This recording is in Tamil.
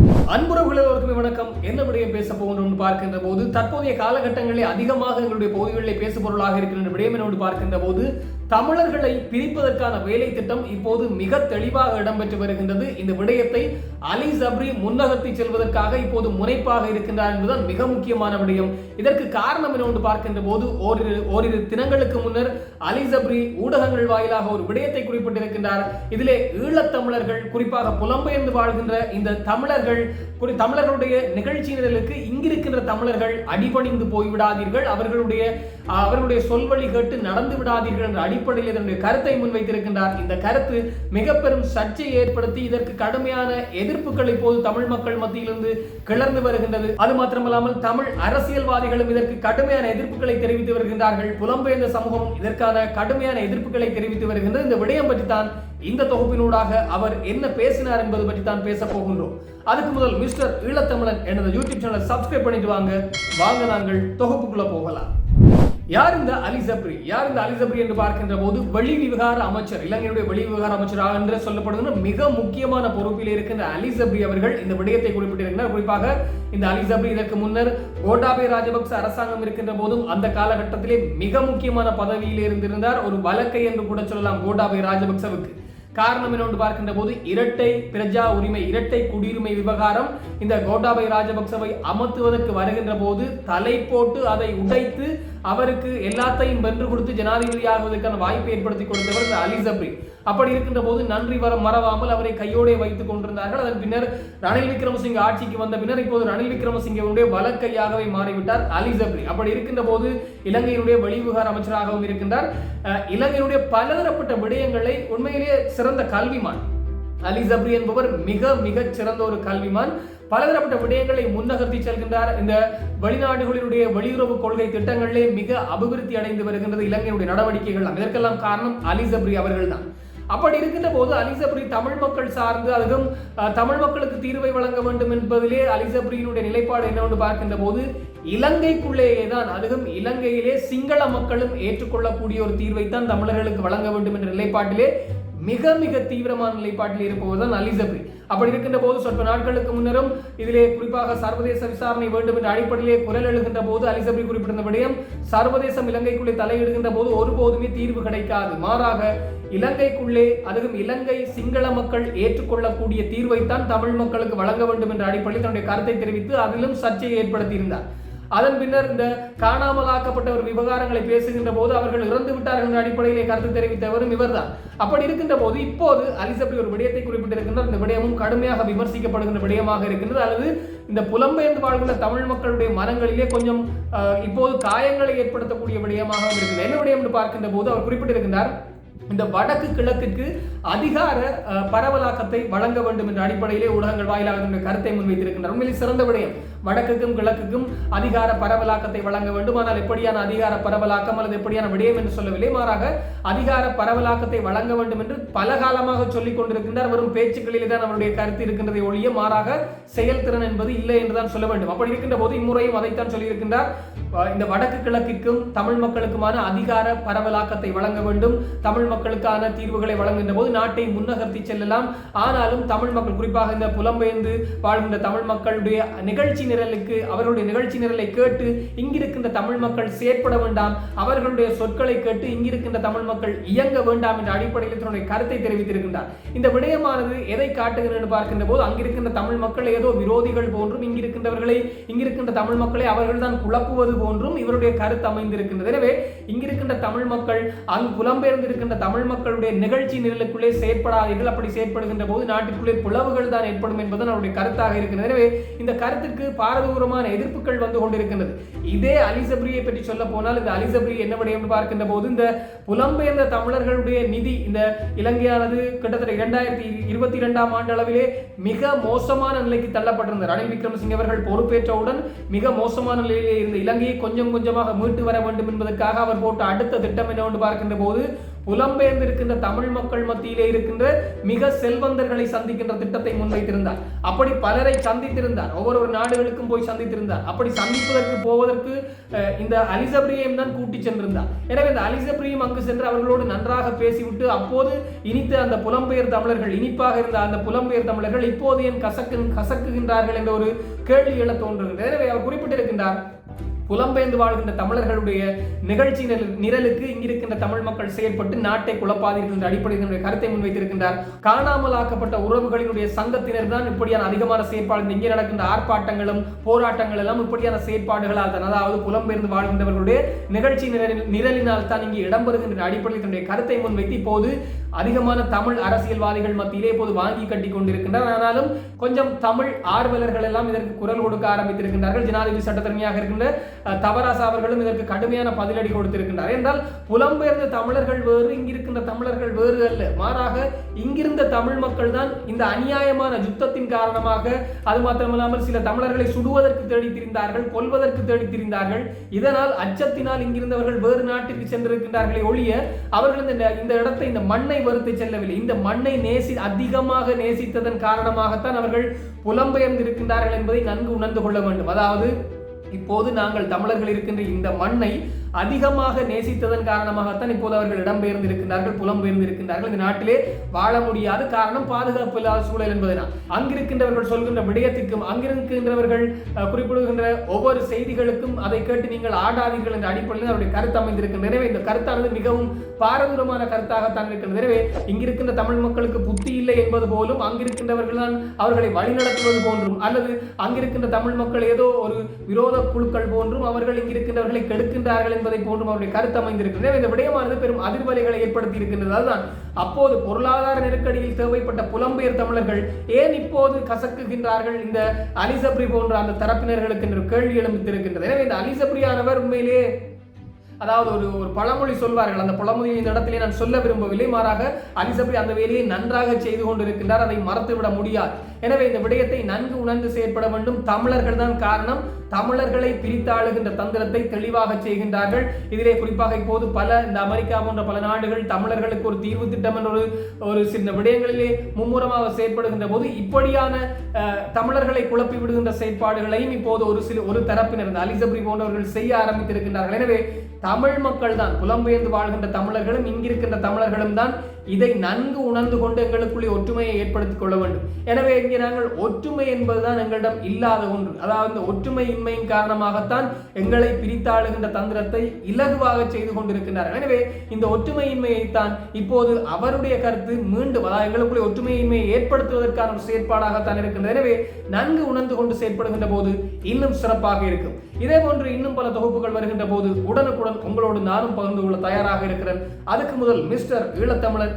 அன்புறவுகளுக்கு வணக்கம். என்ன விடயம் பேச போகின்றோம் பார்க்கின்ற போது தற்போதைய காலகட்டங்களில் அதிகமாக எங்களுடைய பகுதிகளில் பேசு பொருளாக இருக்கின்ற விடயம் என்று பார்க்கின்ற போது தமிழர்களை பிரிப்பதற்கான வேலை திட்டம் இப்போது மிக தெளிவாக இடம்பெற்று வருகின்றது. இந்த விடயத்தை அலி சப்ரி முன்னகர்த்தி செல்வதற்காக இப்போது முனைப்பாக இருக்கின்றார் என்பதுதான் மிக முக்கியமான விடயம். இதற்கு காரணம் என்னவென்று பார்க்கின்ற போது ஓரிரு ஓரிரு தினங்களுக்கு முன்னர் அலி சப்ரி ஊடகங்கள் வாயிலாக ஒரு விடயத்தை குறிப்பிட்டிருக்கின்றார். இதிலே ஈழத்தமிழர்கள் குறிப்பாக புலம்பெயர்ந்து வாழ்கின்ற இந்த தமிழர்கள் ஒரு தமிழர்களுடைய நிகழ்ச்சி நிரலுக்கு இங்கிருக்கின்ற தமிழர்கள் அடிபணிந்து போய்விடாதீர்கள். அவர்களுடைய அவர்களுடைய சொல்வழி கேட்டு நடந்து விடாதீர்கள் என்ற அடிப்படையில் இதனுடைய கருத்தை முன்வைத்திருக்கின்றார். இந்த கருத்து மிக பெரும் சர்ச்சையை ஏற்படுத்தி இதற்கு கடுமையான எதிர்ப்புகள் இப்போது தமிழ் மக்கள் மத்தியிலிருந்து கிளர்ந்து வருகின்றது. அது மாத்திரமல்லாமல் தமிழ் அரசியல்வாதிகளும் இதற்கு கடுமையான எதிர்ப்புகளை தெரிவித்து வருகின்றார்கள். புலம்பெயர்ந்த சமூகம் இதற்கான கடுமையான எதிர்ப்புகளை தெரிவித்து வருகின்றது. இந்த விடயம் பற்றி தான் இந்த தொகுப்பினூடாக அவர் என்ன பேசினார் என்பது பற்றி தான் பேச போகின்றோம். அதுக்கு முதல் மிஸ்டர் ஈழத்தமிழன் எனது யூடியூப் சேனலை சப்ஸ்கிரைப் பண்ணிட்டு வாங்க. வாங்க நாங்கள் தொகுப்புக்குள்ள போகலாம். யார் இந்த அலிசப்ரி யார் இந்த அலிசப்ரி என்று பார்க்கின்ற போது வெளி விவகார அமைச்சர் இலங்கையுடைய வெளி விவகார அமைச்சராக என்று சொல்லப்படுது மிக முக்கியமான பொறுப்பில் இருக்கின்ற அலிசப்ரி அவர்கள் இந்த விடயத்தை குறிப்பிட்டிருக்கிறார். குறிப்பாக இந்த அலிசப்ரி இதற்கு முன்னர் கோட்டாபே ராஜபக்ச அரசாங்கம் இருக்கின்ற போதும் அந்த காலகட்டத்திலே மிக முக்கியமான பதவியில் இருந்திருந்தார். ஒரு வழக்கை என்று கூட சொல்லலாம் கோட்டாபே ராஜபக்சவுக்கு. காரணம் என்னவென்று பார்க்கின்ற போது இரட்டை பிரஜா உரிமை இரட்டை குடியுரிமை விவகாரம் இந்த கோட்டாபய ராஜபக்சவை அமர்த்துவதற்கு வருகின்ற போது தலை போட்டு அதை உடைத்து அவருக்கு எல்லாத்தையும் வென்று கொடுத்து ஜனாதிபதி ஆகுவதற்கான வாய்ப்பை ஏற்படுத்தி கொடுத்தவர் இந்த அலி ஜப்ரி. அப்படி இருக்கின்ற போது நன்றி வர மறவாமல் அவரை கையோடே வைத்துக் கொண்டிருந்தார்கள். அதன் பின்னர் ரணில் விக்ரமசிங்க ஆட்சிக்கு வந்த பின்னர் இப்போது ரணில் விக்ரமசிங்கவுடைய வலக்கையாகவே மாறிவிட்டார் அலி ஜப்ரி. அப்படி இருக்கின்ற போது இலங்கையினுடைய வெளிவிவகார அமைச்சராகவும் இருக்கின்றார். அஹ், இலங்கையினுடைய பலதரப்பட்ட விடயங்களை உண்மையிலேயே சிறந்த கல்விமான். அலி ஜப்ரி என்பவர் மிக மிக சிறந்த ஒரு கல்விமான். பலதரப்பட்ட விடயங்களை முன்னகர்த்தி செல்கின்றார். இந்த வெளிநாடுகளினுடைய வெளியுறவு கொள்கை திட்டங்களிலே மிக அபிவிருத்தி அடைந்து வருகின்றது இலங்கையினுடைய நடவடிக்கைகள். இதற்கெல்லாம் காரணம் அலி ஜப்ரி அவர்கள்தான். அப்படி இருக்கின்ற போது அலிசப்ரி தமிழ் மக்கள் சார்ந்து அதுவும் தமிழ் மக்களுக்கு தீர்வை வழங்க வேண்டும் என்பதிலே அலிசப்ரியினுடைய நிலைப்பாடு என்னவென்று பார்க்கின்ற போது இலங்கைக்குள்ளேயே தான் அதுவும் இலங்கையிலே சிங்கள மக்களும் ஏற்றுக்கொள்ளக்கூடிய ஒரு தீர்வை தான் தமிழர்களுக்கு வழங்க வேண்டும் என்ற நிலைப்பாட்டிலே மிக மிக தீவிரமான நிலைப்பாட்டில் இருப்பதுதான் தான் அலிசப்ரி அப்படி இருக்கின்ற போது சொற்ப நாட்களுக்கு முன்னரும் இதிலே குறிப்பாக சர்வதேச விசாரணை வேண்டும் என்ற அடிப்படையிலே குரல் எழுகின்ற போது அலிசபரி குறிப்பிட்டிருந்த விடயம் சர்வதேசம் இலங்கைக்குள்ளே தலையிடுகின்ற போது ஒருபோதுமே தீர்வு கிடைக்காது. மாறாக இலங்கைக்குள்ளே அதுவும் இலங்கை சிங்கள மக்கள் ஏற்றுக்கொள்ளக்கூடிய தீர்வைத்தான் தமிழ் மக்களுக்கு வழங்க வேண்டும் என்ற அடிப்படையில் தன்னுடைய கருத்தை தெரிவித்து அதிலும் சர்ச்சையை ஏற்படுத்தியிருந்தார். அதன் பின்னர் இந்த காணாமலாக்கப்பட்ட ஒரு விவகாரங்களை பேசுகின்ற போது அவர்கள் இறந்து விட்டார்கள் என்ற அடிப்படையிலே கருத்து தெரிவித்தவரும் இவர்தான். அப்படி இருக்கின்ற போது இப்போது அலிசப்ரி ஒரு விடயத்தை குறிப்பிட்டிருக்கின்றார். இந்த விடயமும் கடுமையாக விமர்சிக்கப்படுகின்ற விடயமாக இருக்கின்றது. அல்லது இந்த புலம்பெயர்ந்து வாழ்கின்ற தமிழ் மக்களுடைய மனங்களிலே கொஞ்சம் இப்போது காயங்களை ஏற்படுத்தக்கூடிய விடயமாக இருக்குது. என்ன விடயம் என்று பார்க்கின்ற போது அவர் குறிப்பிட்டிருக்கின்றார். இந்த வடக்கு கிழக்குக்கு அதிகார பரவலாக்கத்தை வழங்க வேண்டும் என்ற அடிப்படையிலே ஊடகங்கள் வாயிலாக தன்னுடைய கருத்தை முன்வைத்திருக்கின்றனர் உண்மையில் சிறந்த விடயம். வடக்குக்கும் கிழக்குக்கும் அதிகார பரவலாக்கத்தை வழங்க வேண்டும். ஆனால் எப்படியான அதிகார பரவலாக்கம் அல்லது எப்படியான விடயம் என்று சொல்லவில்லை. மாறாக அதிகார பரவலாக்கத்தை வழங்க வேண்டும் என்று பல காலமாக சொல்லிக் கொண்டிருக்கின்றார். வரும் பேச்சுக்களிலே தான் அவருடைய கருத்து இருக்கின்றதை ஒழிய மாறாக செயல்திறன் என்பது இல்லை என்றுதான் சொல்ல வேண்டும். அப்படி இருக்கின்ற போது இம்முறையும் அதைத்தான் சொல்லியிருக்கின்றார். இந்த வடக்கு கிழக்கிற்கும் தமிழ் மக்களுக்குமான அதிகார பரவலாக்கத்தை வழங்க வேண்டும். தமிழ் மக்களுக்கான தீர்வுகளை வழங்குகின்ற போது நாட்டை முன்னகர்த்தி செல்லலாம். ஆனாலும் தமிழ் மக்கள் குறிப்பாக இந்த புலம்பெயர்ந்து வாழ்கின்ற தமிழ் மக்களுடைய நிகழ்ச்சி நிரலுக்கு அவர்களுடைய நிகழ்ச்சி நிரலை கேட்டு இங்கிருக்கின்ற தமிழ் மக்கள் செயற்பட வேண்டாம். அவர்களுடைய சொற்களை கேட்டு இங்கிருக்கின்ற தமிழ் மக்கள் இயங்க வேண்டாம் என்ற அடிப்படையில் தன்னுடைய கருத்தை தெரிவித்திருக்கின்றார். இந்த விடயமானது எதை காட்டுகிறது என்று பார்க்கின்ற போது அங்கிருக்கின்ற தமிழ் மக்கள் ஏதோ விரோதிகள் போன்றும் இங்கிருக்கின்றவர்களை இங்கிருக்கின்ற தமிழ் மக்களை அவர்கள்தான் குழப்புவது போன்றும் இவருடைய கருத்து அமைந்திருக்கின்றது. எனவே இங்கிருக்கின்ற தமிழ் மக்கள் அங்கு புலம்பெயர்ந்திருக்கின்ற தமிழ் மக்களுடைய நிகழ்ச்சி நிரலுக்குள்ளே செயற்படாதீர்கள். அப்படி செயற்படுகின்ற போது நாட்டுக்குள்ளே புலவுகள் தான் ஏற்படும் என்பது அவருடைய கருத்தாக இருக்கிறது. எனவே இந்த கருத்துக்கு பாரதூரமான எதிர்ப்புகள் வந்து கொண்டிருக்கின்றது. இதே அலிசப்ரியை பற்றி சொல்ல போனால் இந்த அலிசப்ரி என்ன விடயம் பார்க்கின்ற போது இந்த புலம்பெயர்ந்த தமிழர்களுடைய நிதி இந்த இலங்கையானது கிட்டத்தட்ட இரண்டாயிரத்தி இருபத்தி இரண்டாம் ஆண்டு அளவிலே மிக மோசமான நிலைக்கு தள்ளப்பட்டிருந்த ரணில் விக்ரமசிங்க அவர்கள் பொறுப்பேற்றவுடன் மிக மோசமான நிலையிலே இருந்த இலங்கையை கொஞ்சம் கொஞ்சமாக மீட்டு வர வேண்டும் என்பதற்காக அவர் போட்டு அடுத்த திட்டம் என்னவென்று பார்க்கின்ற போது புலம்பெயர்ந்திருக்கின்ற தமிழ் மக்கள் மத்தியிலே இருக்கின்ற மிக செல்வந்தர்களை சந்திக்கின்ற திட்டத்தை முன்வைத்திருந்தார். அப்படி பலரை சந்தித்திருந்தார். ஒவ்வொரு நாடுகளுக்கும் போய் சந்தித்திருந்தார். அப்படி சந்திப்பதற்கு போவதற்கு இந்த அலிசப்ரியையும் தான் கூட்டி சென்றிருந்தார். எனவே இந்த அலிசப்ரியும் அங்கு சென்று அவர்களோடு நன்றாக பேசிவிட்டு அப்போது இனித்து அந்த புலம்பெயர் தமிழர்கள் இனிப்பாக இருந்த அந்த புலம்பெயர் தமிழர்கள் இப்போது ஏன் கசக்கு கசக்குகின்றார்கள் என்ற ஒரு கேள்வி எழ தோன்றுகிறது எனவே அவர் குறிப்பிட்டிருக்கின்றார் புலம்பெயர்ந்து வாழ்கின்ற தமிழர்களுடைய நிகழ்ச்சி நிரலுக்கு இங்கிருக்கின்ற தமிழ் மக்கள் செயல்பட்டு நாட்டை குழப்பாதீர்கள் என்ற அடிப்படையில் கருத்தை முன்வைத்திருக்கின்றார். காணாமல் ஆக்கப்பட்ட உறவுகளினுடைய சங்கத்தினர் தான் இப்படியான அதிகமான செயற்பாடு இங்கே நடக்கின்ற ஆர்ப்பாட்டங்களும் போராட்டங்கள் எல்லாம் இப்படியான செயற்பாடுகளால் தான். அதாவது புலம்பெயர்ந்து வாழ்கின்றவர்களுடைய நிகழ்ச்சி நிரலினால் தான் இங்கே இடம்பெறுகின்ற அடிப்படையில் தன்னுடைய கருத்தை முன்வைத்து இப்போது அதிகமான தமிழ் அரசியல்வாதிகள் மத்தியிலே இப்போது வாங்கி கட்டி கொண்டிருக்கின்றனர். ஆனாலும் கொஞ்சம் தமிழ் ஆர்வலர்கள் எல்லாம் இதற்கு குரல் கொடுக்க ஆரம்பித்திருக்கின்றார்கள். ஜனாதிபதி சட்டத்தரணியாக இருக்கின்ற தவராசா அவர்களும் இதற்கு கடுமையான பதிலடி கொடுத்திருக்கின்றார். என்றால் புலம்பெயர்ந்த தமிழர்கள் வேறு இங்கிருக்கின்ற தமிழர்கள் வேறு அல்ல. மாறாக இங்கிருந்த தமிழ் மக்கள் தான் இந்த அநியாயமான யுத்தத்தின் காரணமாக அது மாத்திரமில்லாமல் சில தமிழர்களை சுடுவதற்கு தேடி திரிந்தார்கள் கொல்வதற்கு தேடி திரிந்தார்கள். இதனால் அச்சத்தினால் இங்கிருந்தவர்கள் வேறு நாட்டிற்கு சென்றிருக்கின்றார்களே ஒழிய அவர்கள் இந்த இடத்தை இந்த மண்ணை வெறுத்து செல்லவில்லை. இந்த மண்ணை நேசி அதிகமாக நேசித்ததன் காரணமாகத்தான் அவர்கள் புலம்பெயர்ந்து இருக்கின்றார்கள் என்பதை நன்கு உணர்ந்து கொள்ள வேண்டும். அதாவது இப்போது நாங்கள் தமிழர்கள் இருக்கின்ற இந்த மண்ணை அதிகமாக நேசித்ததன் காரணமாகத்தான் இப்போது அவர்கள் இடம்பெயர்ந்திருக்கின்றார்கள் இருக்கின்றார்கள் இந்த நாட்டிலே வாழ முடியாது. காரணம் பாதுகாப்பு இல்லாத சூழல் என்பதுதான் அங்கிருக்கின்றவர்கள் சொல்கின்ற விடயத்திற்கும் அங்கிருக்கின்றவர்கள் குறிப்பிடுகின்ற ஒவ்வொரு செய்திகளுக்கும் அதை கேட்டு நீங்கள் ஆடாதீர்கள் என்ற அடிப்படையில் அவருடைய கருத்து அமைந்திருக்கின்றது. எனவே இந்த கருத்தானது மிகவும் பாரதூரமான கருத்தாகத்தான் இருக்கின்றது. எனவே இங்கிருக்கின்ற தமிழ் மக்களுக்கு புத்தி இல்லை என்பது போலும் அங்கிருக்கின்றவர்கள் தான் அவர்களை வழிநடத்துவது போன்றும் அல்லது அங்கிருக்கின்ற தமிழ் மக்கள் ஏதோ ஒரு விரோத குழுக்கள் போன்றும் அவர்கள் இங்கிருக்கின்றவர்களை கெடுக்கின்றார்கள் என்பதை போன்றும் அவருடைய கருத்து அமைந்திருக்கிறது. இந்த விடயமானது பெரும் அதிர்வலைகளை ஏற்படுத்தி இருக்கின்றது தான் அப்போது பொருளாதார நெருக்கடியில் தேவைப்பட்ட புலம்பெயர் தமிழர்கள் ஏன் இப்போது கசக்குகின்றார்கள்? இந்த அலிசப்ரி போன்ற அந்த தரப்பினர்களுக்கு என்று கேள்வி எழுப்பித்திருக்கின்றது எனவே இந்த அலிசப்ரியானவர் உண்மையிலே அதாவது ஒரு ஒரு பழமொழி சொல்வார்கள். அந்த பழமொழியை இந்த இடத்திலே நான் சொல்ல விரும்பவில்லை. மாறாக அலிசப்ரி அந்த வேலையை நன்றாக செய்து கொண்டிருக்கின்றார். அதை மறத்துவிட முடியாது. எனவே இந்த விடயத்தை நன்கு உணர்ந்து செயற்பட வேண்டும். தமிழர்கள் தான் காரணம். தமிழர்களை பிரித்தாளுகின்ற தந்திரத்தை தெளிவாக செய்கின்றார்கள். இதிலே குறிப்பாக இப்போது பல இந்த அமெரிக்கா போன்ற பல நாடுகள் தமிழர்களுக்கு ஒரு தீர்வு திட்டம் என்ற ஒரு ஒரு சின்ன விடயங்களிலே மும்முரமாக செயற்படுகின்ற போது இப்படியான அஹ், தமிழர்களை குழப்பி விடுகின்ற செயற்பாடுகளையும் இப்போது ஒரு சில ஒரு தரப்பினர் இந்த அலிசப்ரி போன்றவர்கள் செய்ய ஆரம்பித்திருக்கின்றார்கள். எனவே தமிழ் மக்கள் தான் புலம்பெயர்ந்து வாழ்கின்ற தமிழர்களும் இங்கிருக்கின்ற தமிழர்களும் தான் இதை நன்கு உணர்ந்து கொண்டு எங்களுக்குள்ளே ஒற்றுமையை ஏற்படுத்திக் கொள்ள வேண்டும். எனவே இங்கே நாங்கள் ஒற்றுமை என்பதுதான் எங்களிடம் இல்லாத ஒன்று. அதாவது ஒற்றுமை இன்மையின் காரணமாகத்தான் எங்களை பிரித்தாளுகின்ற தந்திரத்தை இலகுவாக செய்து கொண்டிருக்கின்றார்கள். எனவே இந்த ஒற்றுமையின்மையைத்தான் இப்போது அவருடைய கருத்து மீண்டும் அதாவது எங்களுக்குள்ளே ஒற்றுமையின்மையை ஏற்படுத்துவதற்கான ஒரு செயற்பாடாகத்தான் இருக்கின்றது. எனவே நன்கு உணர்ந்து கொண்டு செயற்படுகின்ற போது இன்னும் சிறப்பாக இருக்கும். இதே போன்று இன்னும் பல தொகுப்புகள் வருகின்ற போது உடனுக்குடன் உங்களோடு நானும் பகிர்ந்து கொள்ள தயாராக இருக்கிறேன். அதுக்கு முதல் மிஸ்டர் ஈழத்தமிழன்